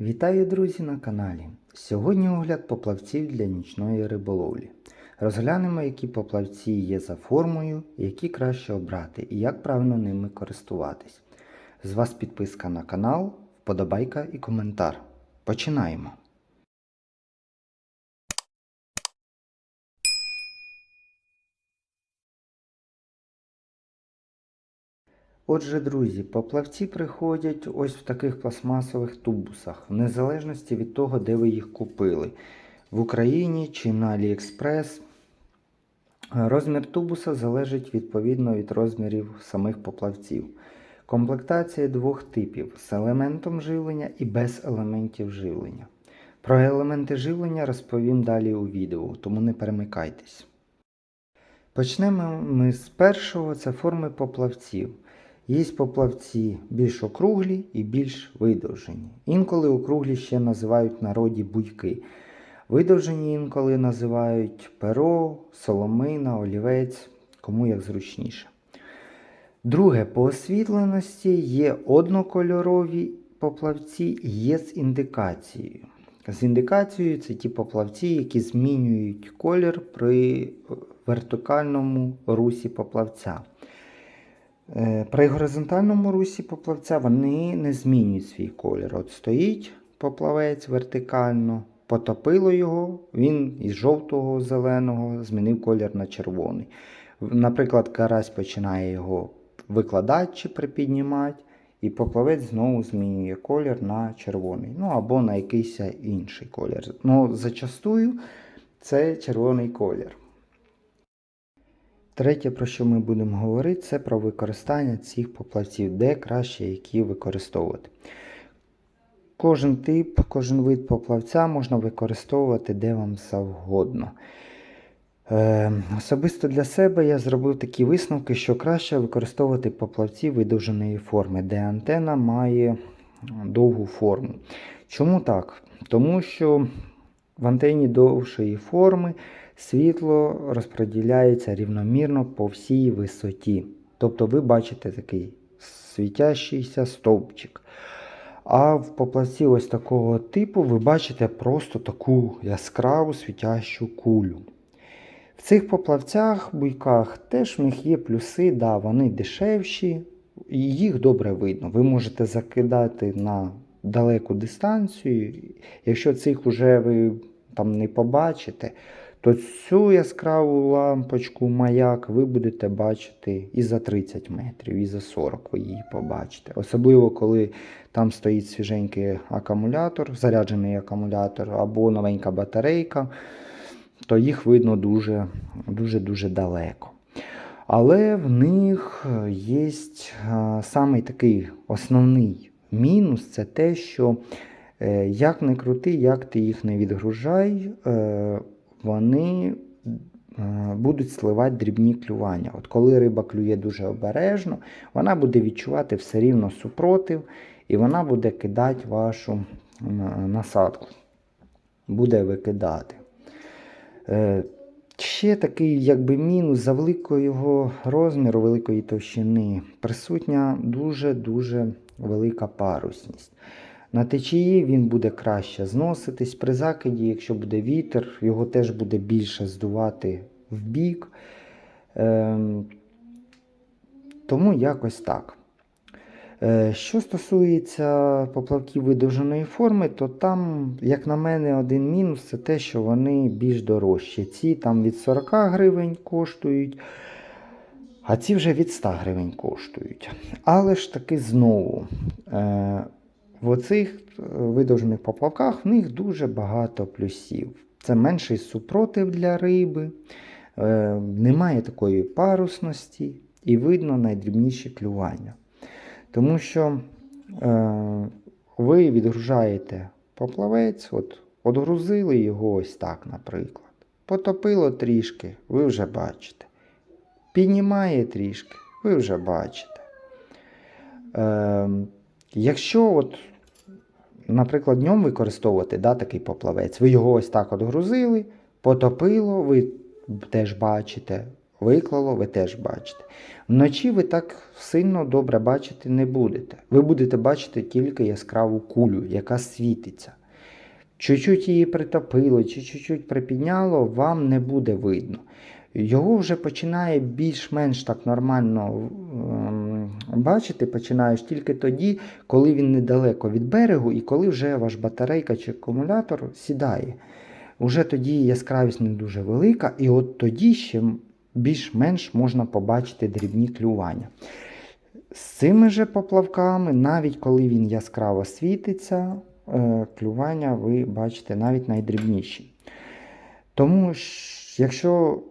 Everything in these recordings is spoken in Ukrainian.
Вітаю, друзі, на каналі. Сьогодні огляд поплавців для нічної риболовлі. Розглянемо, які поплавці є за формою, які краще обрати і як правильно ними користуватись. З вас підписка на канал, вподобайка і коментар. Починаємо. Отже, друзі, поплавці приходять ось в таких пластмасових тубусах, в незалежності від того, де ви їх купили. В Україні чи на AliExpress. Розмір тубуса залежить відповідно від розмірів самих поплавців. Комплектація двох типів з елементом живлення і без елементів живлення. Про елементи живлення розповім далі у відео, тому не перемикайтесь. Почнемо ми з першого це форми поплавців. Є поплавці більш округлі і більш видовжені. Інколи округлі ще називають народі буйки. Видовжені інколи називають перо, соломина, олівець, кому як зручніше. Друге, по освітленості є однокольорові поплавці, є з індикацією. З індикацією це ті поплавці, які змінюють колір при вертикальному русі поплавця. Е, При горизонтальному русі поплавця вони не змінюють свій колір. От стоїть поплавець вертикально, потопило його, він із жовтого зеленого змінив колір на червоний. Наприклад, карась починає його викладати чи припіднімати, і поплавець знову змінює колір на червоний, ну або на якийсь інший колір. Ну, зачастую це червоний колір. Третє, про що ми будемо говорити, це про використання цих поплавців, де краще які використовувати. Кожен тип, кожен вид поплавця можна використовувати де вам завгодно. Е, особисто для себе я зробив такі висновки, що краще використовувати поплавці видовженої форми, де антена має довгу форму. Чому так? Тому що в антені довшої форми світло розподіляється рівномірно по всій висоті. Тобто ви бачите такий світящийся стовпчик. А в поплавці ось такого типу ви бачите просто таку яскраву світящу кулю. В цих поплавцях, буйках теж в них є плюси, да, вони дешевші, їх добре видно. Ви можете закидати на далеку дистанцію. Якщо цих вже ви там не побачите, то цю яскраву лампочку маяк ви будете бачити і за 30 метрів, і за 40 ви її побачите. Особливо, коли там стоїть свіженький акумулятор, заряджений акумулятор або новенька батарейка, то їх видно дуже дуже дуже далеко. Але в них є самий такий основний мінус це те, що як не крути, як ти їх не відгружай, е, вони е, будуть сливати дрібні клювання. От Коли риба клює дуже обережно, вона буде відчувати все рівно супротив, і вона буде кидати вашу насадку. Буде викидати. Ще такий якби мінус за великого його розміру, великої товщини, присутня дуже-дуже велика парусність. На течії він буде краще зноситись. При закиді, якщо буде вітер, його теж буде більше здувати в бік. Ем, тому якось так. Е, що стосується поплавків видовженої форми, то там, як на мене, один мінус це те, що вони більш дорожчі. Ці там від 40 гривень коштують, а ці вже від 100 гривень коштують. Але ж таки знову. Е, в оцих видовжених поплавках в них дуже багато плюсів. Це менший супротив для риби, е, немає такої парусності і видно найдрібніші клювання. Тому що е, ви відгружаєте поплавець, от, одгрузили його ось так, наприклад. Потопило трішки, ви вже бачите. Піднімає трішки, ви вже бачите. Е, Якщо, от, наприклад, днем використовувати да, такий поплавець, ви його ось так одгрузили, потопило, ви теж бачите, виклало, ви теж бачите. Вночі ви так сильно добре бачити не будете. Ви будете бачити тільки яскраву кулю, яка світиться. Чуть-чуть її притопило чи чуть-чуть припідняло, вам не буде видно. Його вже починає більш-менш так нормально ем, бачити, починаєш тільки тоді, коли він недалеко від берегу і коли вже ваш батарейка чи акумулятор сідає. Уже тоді яскравість не дуже велика, і от тоді ще більш-менш можна побачити дрібні клювання. З цими же поплавками, навіть коли він яскраво світиться, е, клювання ви бачите навіть найдрібніші. Тому, якщо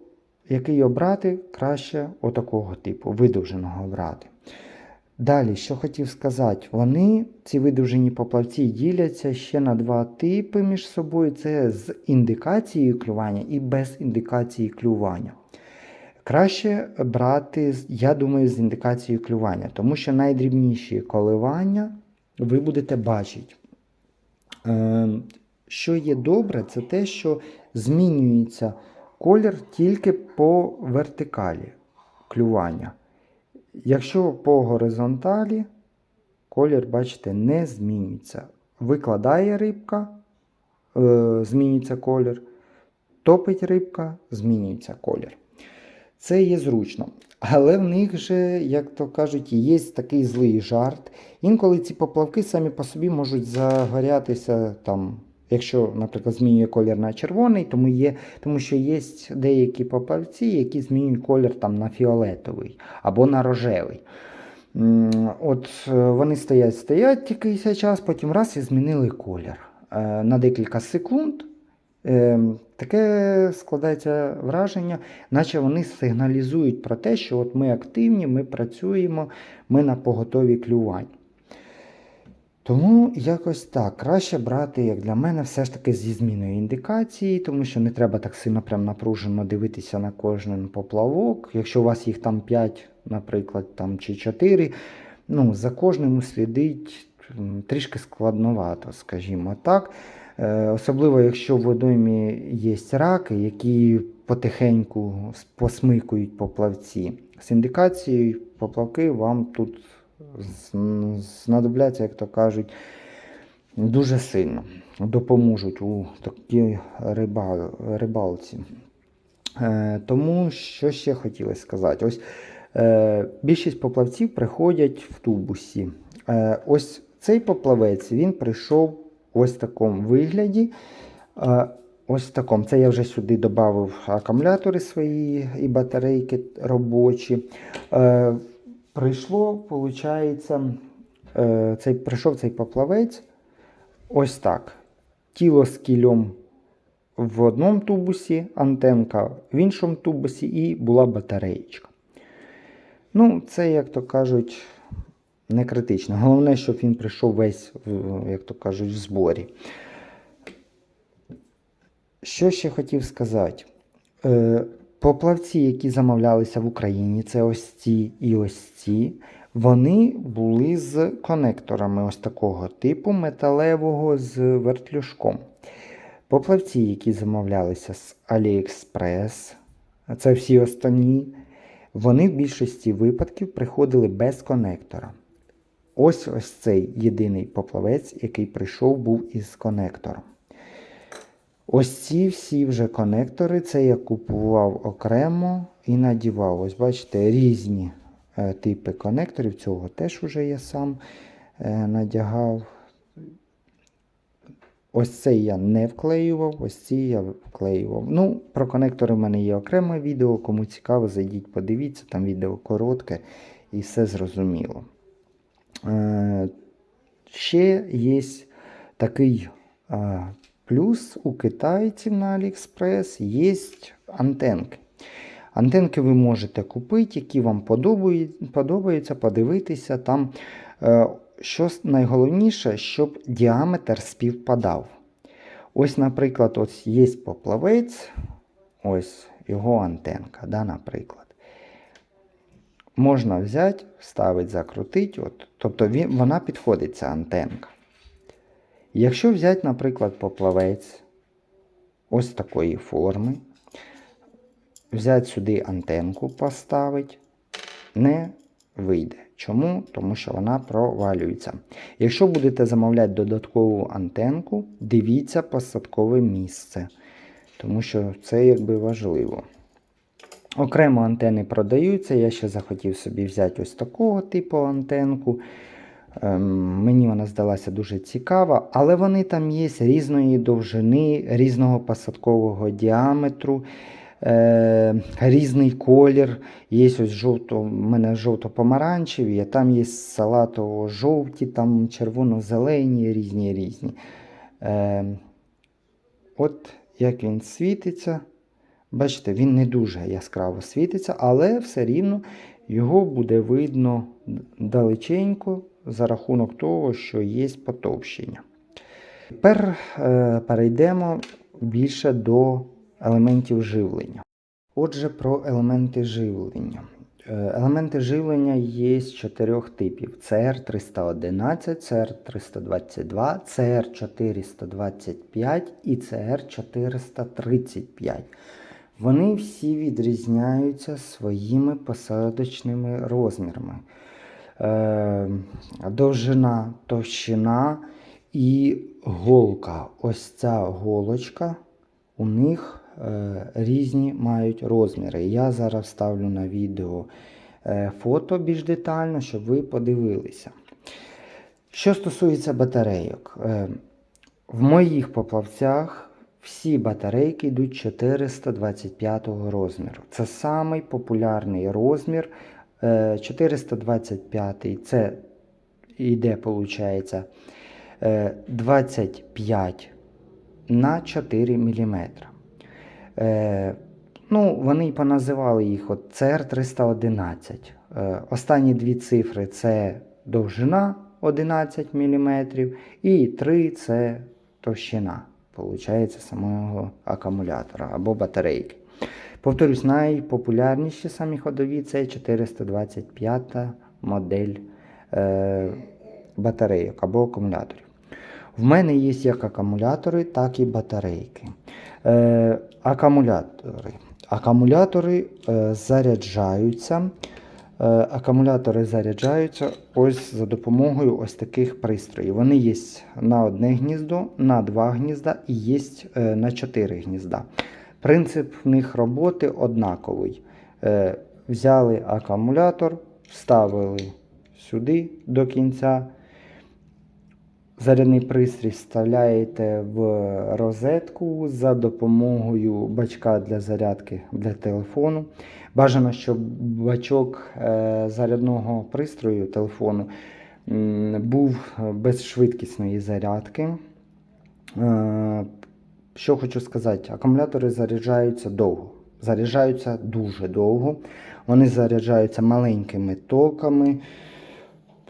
який обрати, краще отакого типу, видовженого обрати. Далі, що хотів сказати, вони, ці видовжені поплавці, діляться ще на два типи між собою: це з індикацією клювання і без індикації клювання. Краще брати, я думаю, з індикацією клювання, тому що найдрібніші коливання ви будете бачити. Е, Що є добре, це те, що змінюється колір тільки по вертикалі клювання. Якщо по горизонталі, колір, бачите, не змінюється. Викладає рибка, е, змінюється колір, топить рибка, змінюється колір. Це є зручно. Але в них же, як то кажуть, є такий злий жарт. Інколи ці поплавки самі по собі можуть загорятися там. Якщо, наприклад, змінює колір на червоний, тому, є, тому що є деякі поплавці, які змінюють колір там, на фіолетовий або на рожевий. От е, Вони стоять, стоять якийсь час, потім раз і змінили колір. Е, На декілька секунд е, таке складається враження, наче вони сигналізують про те, що от ми активні, ми працюємо, ми на поготові клювань. Тому якось так. Краще брати, як для мене, все ж таки зі зміною індикації, тому що не треба так сильно прям напружено дивитися на кожен поплавок. Якщо у вас їх там 5, наприклад, там, чи 4, ну, за кожним слідить трішки складновато, скажімо так. Е, Особливо, якщо в водоймі є раки, які потихеньку посмикують поплавці. З індикацією поплавки вам тут знадобляться, як то кажуть, дуже сильно. Допоможуть у такій риба, рибалці. Е, тому що ще хотілося сказати? Ось е, більшість поплавців приходять в тубусі. Е, ось цей поплавець він прийшов ось в такому вигляді. Е, ось в такому. Це я вже сюди додав акумулятори свої і батарейки робочі. Е, прийшло, виходить, е, цей, прийшов цей поплавець ось так. Тіло з кільом в одному тубусі, антенка в іншому тубусі і була батареєчка. Ну, це, як то кажуть, не критично. Головне, щоб він прийшов весь, як то кажуть, в зборі. Що ще хотів сказати? Поплавці, які замовлялися в Україні, це ось ці і ось ці, вони були з конекторами ось такого типу металевого з вертлюжком. Поплавці, які замовлялися з AliExpress, це всі останні, вони в більшості випадків приходили без конектора. Ось ось цей єдиний поплавець, який прийшов, був із конектором. Ось ці всі вже конектори, це я купував окремо і надівав. Ось бачите, різні е, типи конекторів. Цього теж вже я сам е, надягав. Ось цей я не вклеював, ось ці я вклеював. Ну, про конектори в мене є окреме відео. Кому цікаво, зайдіть, подивіться, там відео коротке і все зрозуміло. Е, ще є такий е, плюс у китайців на AliExpress є антенки. Антенки ви можете купити, які вам подобають- подобаються, подивитися. Там, е, що найголовніше, щоб діаметр співпадав. Ось, наприклад, ось є поплавець, ось його антенка, да, наприклад. Можна взяти, вставити, закрутити. От. Тобто вона підходить, ця антенка. Якщо взяти, наприклад, поплавець ось такої форми, взяти сюди антенку, поставити, не вийде. Чому? Тому що вона провалюється. Якщо будете замовляти додаткову антенку, дивіться посадкове місце, тому що це якби важливо. Окремо антени продаються. Я ще захотів собі взяти ось такого типу антенку. Ем, мені вона здалася дуже цікава, але вони там є різної довжини, різного посадкового діаметру, е, різний колір. Є ось жовто, в мене жовто-помаранчеві, а там є салатово-жовті, там червоно-зелені, різні різні. Е, от як він світиться. Бачите, він не дуже яскраво світиться, але все рівно його буде видно далеченько за рахунок того, що є потовщення. Тепер е, перейдемо більше до елементів живлення. Отже, про елементи живлення. Е, Елементи живлення є з чотирьох типів: CR311, CR322, CR425 і CR435. Вони всі відрізняються своїми посадочними розмірами. Е, довжина, товщина і голка. Ось ця голочка у них е, різні мають розміри. Я зараз ставлю на відео е, фото більш детально, щоб ви подивилися. Що стосується батарейок, в моїх поплавцях всі батарейки йдуть 425 розміру. Це самий популярний розмір. Е, 425 це йде, виходить, е, 25 на 4 мм. Е, ну, вони поназивали їх от CR311. Е, останні дві цифри це довжина 11 мм, і 3 це товщина получається, самого акумулятора або батарейки. Повторюсь, найпопулярніші самі ходові це 425 модель е, батарейок або акумуляторів. В мене є як акумулятори, так і батарейки. Е, акумулятори. Акумулятори е, заряджаються. Е, акумулятори заряджаються ось за допомогою ось таких пристроїв. Вони є на одне гніздо, на два гнізда і є е, на чотири гнізда. Принцип в них роботи однаковий. Е, Взяли акумулятор, вставили сюди до кінця. Зарядний пристрій вставляєте в розетку за допомогою бачка для зарядки для телефону. Бажано, щоб бачок е, зарядного пристрою телефону був без швидкісної зарядки. Що хочу сказати, акумулятори заряджаються довго. Заряджаються дуже довго. Вони заряджаються маленькими токами.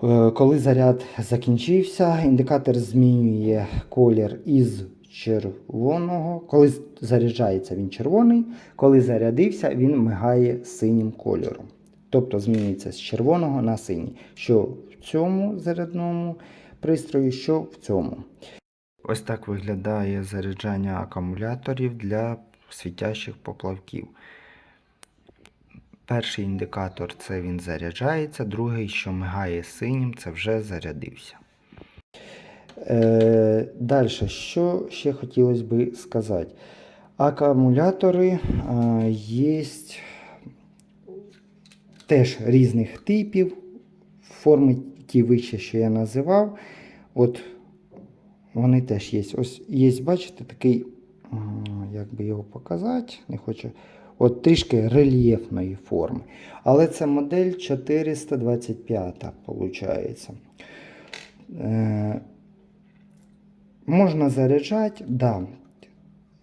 Е, Коли заряд закінчився, індикатор змінює колір із червоного. Коли заряджається він червоний, коли зарядився, він мигає синім кольором. Тобто змінюється з червоного на синій. Що в цьому зарядному пристрої, що в цьому. Ось так виглядає заряджання акумуляторів для світящих поплавків. Перший індикатор це він заряджається, другий, що мигає синім, це вже зарядився. Е, Далі, що ще хотілося би сказати? Акумулятори е, є теж різних типів, форми ті вище, що я називав. От вони теж є. Ось є, бачите, такий, як би його показати, не хочу. От трішки рельєфної форми. Але це модель 425, виходить. Е, можна заряджати, да.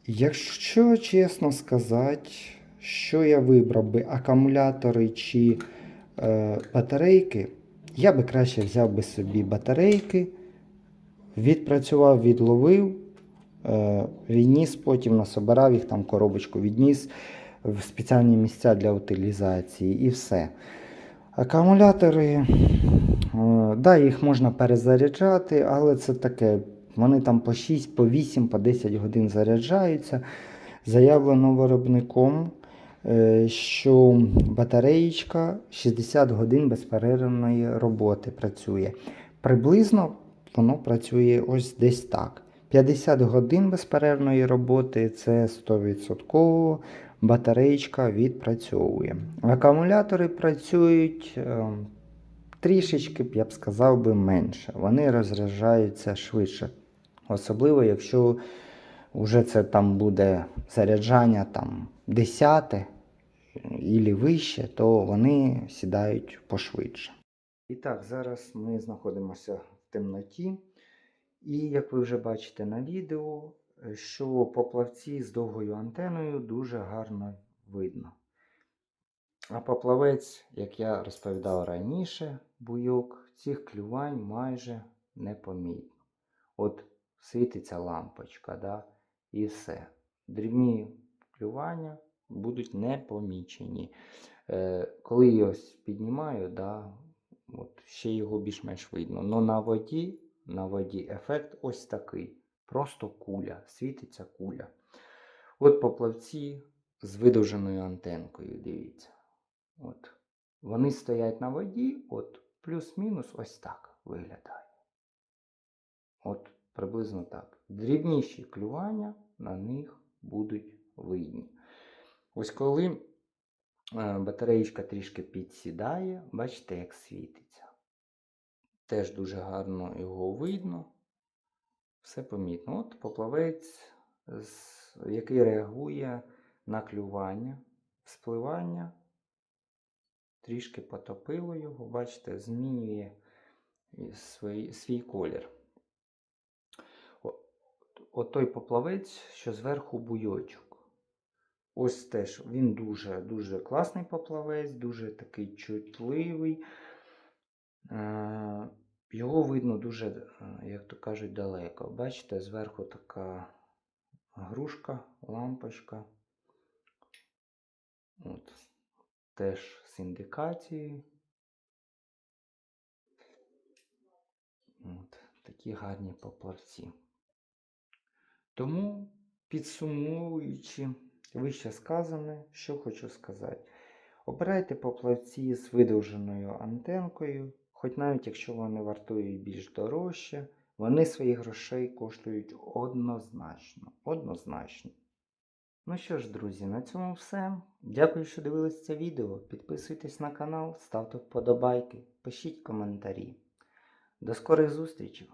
Якщо чесно сказати, що я вибрав би акумулятори чи е, батарейки, я би краще взяв би собі батарейки, відпрацював, відловив, е, відніс, потім насобирав їх, там коробочку відніс в спеціальні місця для утилізації і все. Акумулятори, е, да, їх можна перезаряджати, але це таке. Вони там по 6, по 8, по 10 годин заряджаються. Заявлено виробником е, що батареєчка 60 годин безперервної роботи працює. Приблизно воно працює ось десь так. 50 годин безперервної роботи це 100% батареєчка відпрацьовує. Акумулятори працюють е, трішечки, я б сказав би, менше. Вони розряджаються швидше. Особливо, якщо вже це там буде заряджання там 10 і вище, то вони сідають пошвидше. І так, зараз ми знаходимося темноті. І як ви вже бачите на відео, е, що поплавці з довгою антеною дуже гарно видно. А поплавець, як я розповідав раніше, буйок, цих клювань майже не помітно. От світиться лампочка, да, і все. Дрібні клювання будуть не помічені. Е, коли я ось піднімаю, да, от ще його більш-менш видно. Но на воді, на воді ефект ось такий. Просто куля, світиться куля. От поплавці з видовженою антенкою, дивіться. От. Вони стоять на воді, от плюс-мінус ось так виглядає. От приблизно так. Дрібніші клювання на них будуть видні. Ось коли е, батареєчка трішки підсідає, бачите, як світиться. Теж дуже гарно його видно. Все помітно. От поплавець, який реагує на клювання, спливання. Трішки потопило його, бачите, змінює свій, свій колір. От той поплавець, що зверху буйочок. Ось теж він дуже дуже класний поплавець, дуже такий чутливий. Е, Його видно дуже, е, як то кажуть, далеко. Бачите, зверху така грушка, лампочка. От. Теж з індикацією. От. Такі гарні поплавці. Тому, підсумовуючи вище сказане, що хочу сказати. Обирайте поплавці з видовженою антенкою, хоч навіть якщо вони вартують більш дорожче, вони своїх грошей коштують однозначно. Однозначно. Ну що ж, друзі, на цьому все. Дякую, що дивились це відео. Підписуйтесь на канал, ставте вподобайки, пишіть коментарі. До скорих зустрічей!